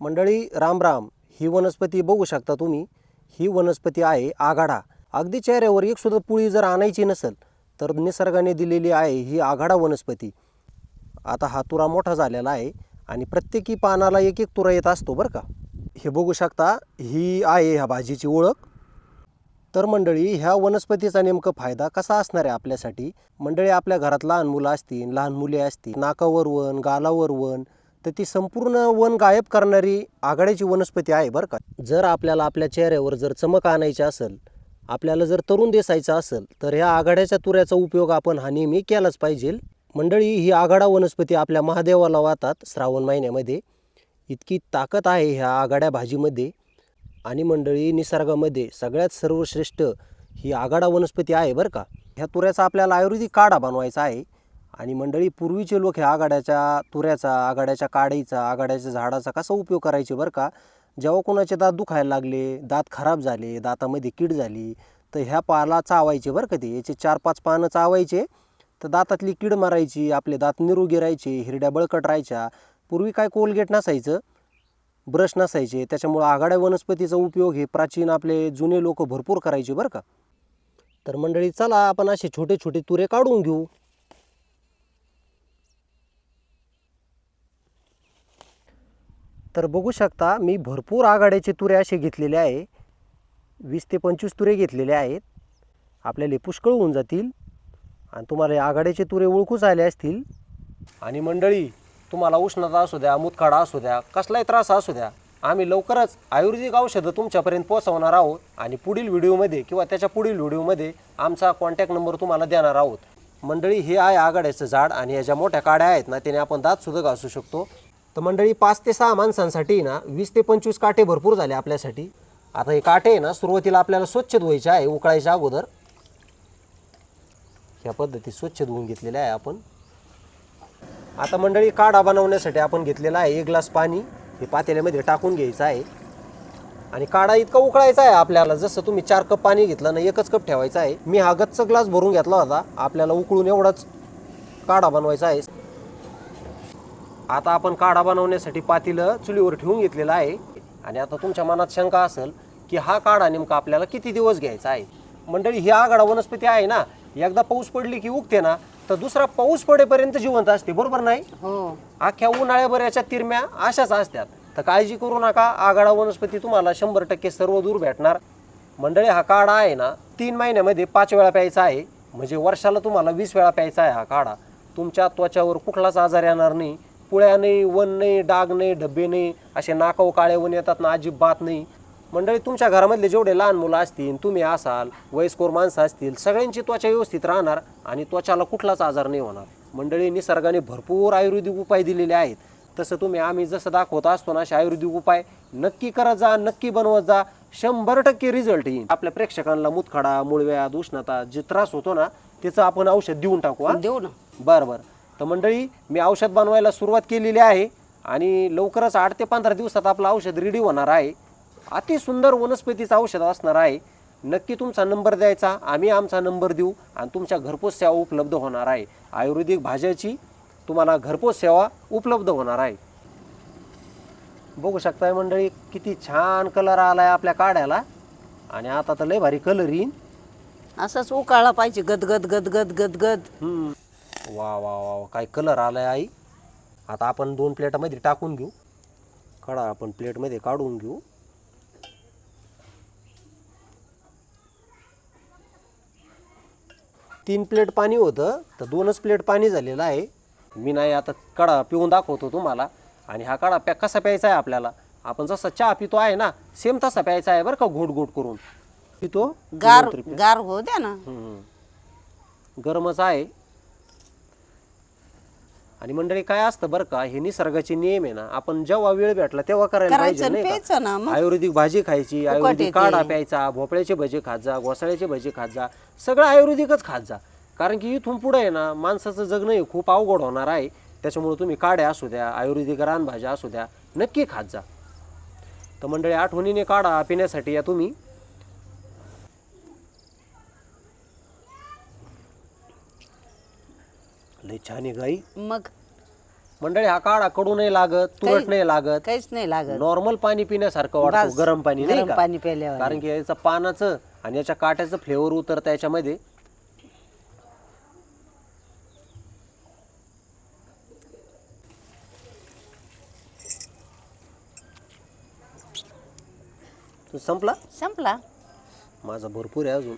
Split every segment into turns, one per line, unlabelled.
मंडळी राम राम. ही वनस्पती बघू शकता तुम्ही. ही वनस्पती आहे आघाडा. अगदी चेहऱ्यावर एकसुद्धा पुळी जर आणायची नसेल तर निसर्गाने दिलेली आहे ही आघाडा वनस्पती. आता हा तुरा मोठा झालेला आहे आणि प्रत्येकी पानाला एक एक तुरा येत असतो बरं का. हे बघू शकता ही आहे ह्या भाजीची ओळख. तर मंडळी ह्या वनस्पतीचा नेमकं फायदा कसा असणार आहे आपल्यासाठी? मंडळी आपल्या घरात लहान मुलं असतील लहान मुले असतील नाकावर वन गालावर वन तर ती संपूर्ण वन गायब करणारी आघाड्याची वनस्पती आहे बरं का. जर आपल्याला आपल्या चेहऱ्यावर जर चमक आणायची असेल आपल्याला जर तरुण दिसायचं असेल तर ह्या आघाड्याच्या तुऱ्याचा उपयोग आपण हा नेहमी केलाच पाहिजे. मंडळी ही आघाडा वनस्पती आपल्या महादेवाला वाहतात श्रावण महिन्यामध्ये. इतकी ताकद आहे ह्या आघाड्या भाजीमध्ये. आणि मंडळी निसर्गामध्ये सगळ्यात सर्वश्रेष्ठ ही आघाडा वनस्पती आहे बरं का. ह्या तुऱ्याचा आपल्याला आयुर्वेदिक काढा बनवायचा आहे. आणि मंडळी पूर्वीचे लोक ह्या आघाड्याच्या तुऱ्याचा आघाड्याच्या काडीचा आघाड्याच्या झाडाचा कसा उपयोग करायचे बरं का? जेव्हा कोणाचे दात दुखायला लागले दात खराब झाले दातामध्ये कीड झाली तर ह्या पाला चावायचे बरं का ते? याचे चार पाच पानं चावायचे तर दातातली कीड मारायची आपले दात निरोगी राहायचे हिरड्या बळकट राहायच्या. पूर्वी काय कोलगेट नसायचं ब्रश नसायचे त्याच्यामुळं आघाड्या वनस्पतीचा उपयोग हे प्राचीन आपले जुने लोक भरपूर करायचे बरं का? तर मंडळी चला आपण असे छोटे छोटे तुरे काढून घेऊ. तर बघू शकता मी भरपूर आघाड्याचे तुरे असे घेतलेले आहे. वीस ते पंचवीस तुरे घेतलेले आहेत. आपल्याला पुष्कळ होऊन जातील. आणि तुम्हाला आघाड्याचे तुरे ओळखूच आले असतील. आणि मंडळी तुम्हाला उष्णता असू द्या मुतखडा असू द्या कसलाही त्रास असू द्या आम्ही लवकरच आयुर्वेदिक औषधं तुमच्यापर्यंत पोहोचवणार आहोत. आणि पुढील व्हिडिओमध्ये किंवा त्याच्या पुढील व्हिडिओमध्ये आमचा कॉन्टॅक्ट नंबर तुम्हाला देणार आहोत. मंडळी हे आहे आघाड्याचं झाड आणि ह्या ज्या मोठ्या काड्या आहेत ना त्याने आपण दात सुद्धा घासू शकतो. तर मंडळी पाच ते सहा माणसांसाठी ना वीस ते पंचवीस काटे भरपूर झाले आपल्यासाठी. आता हे काटे आहे ना सुरुवातीला आपल्याला स्वच्छ धुवायचे आहे उकळायच्या अगोदर. ह्या पद्धती स्वच्छ धुवून घेतलेल्या आहे आपण. आता मंडळी काढा बनवण्यासाठी आपण घेतलेला आहे एक ग्लास पाणी. हे पातेल्यामध्ये टाकून घ्यायचं आहे. आणि काढा इतका उकळायचा आहे आपल्याला जसं तुम्ही चार कप पाणी घेतलं ना एकच कप ठेवायचा आहे. मी हा गच्च ग्लास भरून घेतला होता आपल्याला उकळून एवढाच काढा बनवायचा आहे. आता आपण काढा बनवण्यासाठी पातीलं चुलीवर ठेवून घेतलेलं आहे. आणि आता तुमच्या मनात शंका असेल की हा काढा नेमका आपल्याला किती दिवस घ्यायचा आहे? मंडळी ही आघाडा वनस्पती आहे ना एकदा पाऊस पडली की उगते ना तर दुसरा पाऊस पडेपर्यंत जिवंत असते बरोबर नाही?
हो.
अख्ख्या उन्हाळ्याभर याच्या तिरम्या अशाच असतात. तर काळजी करू नका आघाडा वनस्पती तुम्हाला शंभर टक्के सर्व दूर भेटणार. मंडळी हा काढा आहे ना तीन महिन्यामध्ये पाच वेळा प्यायचा आहे. म्हणजे वर्षाला तुम्हाला वीस वेळा प्यायचा आहे हा काढा. तुमच्या त्वचावर कुठलाच आजार येणार नाही. पुळ्या नाही वन नाही डाग नाही डब्बे नाही असे नाकाव काळे वन येतात ना अजिबात नाही. मंडळी तुमच्या घरामधले जेवढे लहान मुलं असतील तुम्ही असाल वयस्कोर माणसं असतील सगळ्यांची त्वचा व्यवस्थित राहणार आणि त्वचाला कुठलाच आजार नाही होणार. मंडळी निसर्गाने भरपूर आयुर्वेदिक उपाय दिलेले आहेत. तसं तुम्ही आम्ही जसं दाखवत असतो ना असे आयुर्वेदिक उपाय नक्की करत जा नक्की बनवत जा. शंभर टक्के रिझल्ट येईल आपल्या प्रेक्षकांना मुतखडा मुळव्याध उष्णता जे त्रास होतो ना त्याचं आपण औषध देऊन टाकू
देऊ ना.
बरं बरं. तर मंडळी मी औषध बनवायला सुरुवात केलेली आहे आणि लवकरच आठ ते पंधरा दिवसात आपलं औषध रेडी होणार आहे. अति सुंदर वनस्पतीचं औषध असणार आहे. नक्की तुमचा नंबर द्यायचा आम्ही आमचा नंबर देऊ आणि तुमच्या घरपोच सेवा उपलब्ध होणार आहे. आयुर्वेदिक भाज्याची तुम्हाला घरपोच सेवा उपलब्ध होणार आहे. बघू शकताय मंडळी किती छान कलर आलाय आपल्या काड्याला आणि आता तर लय भारी कलर येईन
असंच उकाळा पाहिजे गदगद गदगद गदगद.
हम्म. वा वा वा वा. काय कलर आलाय आई? आता आपण दोन प्लेटामध्ये टाकून घेऊ. काढा आपण प्लेटमध्ये काढून घेऊ. तीन प्लेट पाणी होतं तर दोनच प्लेट पाणी झालेलं आहे. मी नाही आता काढा पिऊन दाखवतो तुम्हाला. आणि हा काढा प्या कसा प्यायचा आहे आपल्याला? आपण जसा चहा पितो आहे ना सेम तसा प्यायचा आहे बरं का घोट घोट करून. पितो?
गार. गार हो द्या ना.
हम्म. गरमच आहे. आणि मंडळी काय असतं बरं का हे निसर्गाचे नियम आहे ना आपण जेव्हा वेळ भेटला तेव्हा करायला पाहिजे
आणि
नाही का?
प्यायचं ना मग
आयुर्वेदिक भाजी खायची आयुर्वेदिक. काढा प्यायचा भोपळ्याचे भजे खात जा घोसाळ्याचे भजे खात जा सगळं आयुर्वेदिकच खात जा कारण की इथून पुढे आहे ना माणसाचं जगणं हे खूप अवघड होणार आहे त्याच्यामुळे तुम्ही काड्या असू द्या आयुर्वेदिक रानभाज्या असू द्या नक्की खात जा तर मंडळी आठवणीने काढा पिण्यासाठी या तुम्ही लय छान आहे गाई.
मग?
मंडळी हा काढा कडू नाही लागत तुरट
काही-
नाही लागत.
काहीच नाही लागत.
नॉर्मल पाणी पिण्यासारखं वाटतं
बस,
गरम पाणी नाही
गरम
का?
पाणी प्यायल्यावर.
कारण की याचं पानाचं आणि याच्या काट्याचं फ्लेवर उतरतं याच्यामध्ये. तो संपला?
संपला.
माझा भरपूर आहे अजून.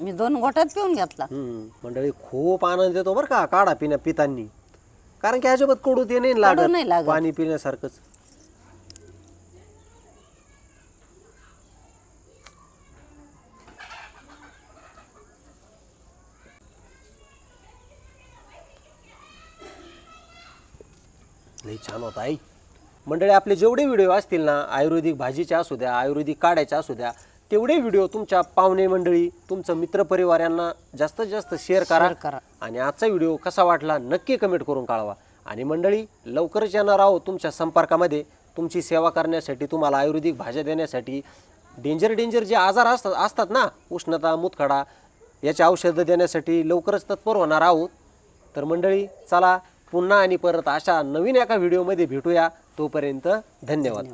मी दोन गोट्यात पिऊन घेतला.
हम्म, मंडळी खूप आनंद येतो बरं का काढा पिण्या पितांनी. कारण की अजिबात कडू ते नाही
नाही
लागत
लागत.
पाणी पिण्यासारखंच. लई छान होता आई. मंडळी आपले जेवढे व्हिडिओ असतील ना आयुर्वेदिक भाजीचे असू द्या आयुर्वेदिक काड्याचे असू द्या तेवढे व्हिडिओ तुमच्या पाहुणे मंडळी तुमचं मित्रपरिवार यांना जास्तीत जास्त शेअर करा.
करा.
आणि आजचा व्हिडिओ कसा वाटला नक्की कमेंट करून कळवा. आणि मंडळी लवकरच येणार आहोत तुमच्या संपर्कामध्ये. तुमची सेवा करण्यासाठी तुम्हाला आयुर्वेदिक भाज्या देण्यासाठी. डेंजर डेंजर जे आजार असतात असतात ना उष्णता मुतखडा याची औषधं देण्यासाठी लवकरच तत्पर होणार आहोत. तर मंडळी चला पुन्हा आणि परत अशा नवीन एका व्हिडिओमध्ये भेटूया. तोपर्यंत धन्यवाद.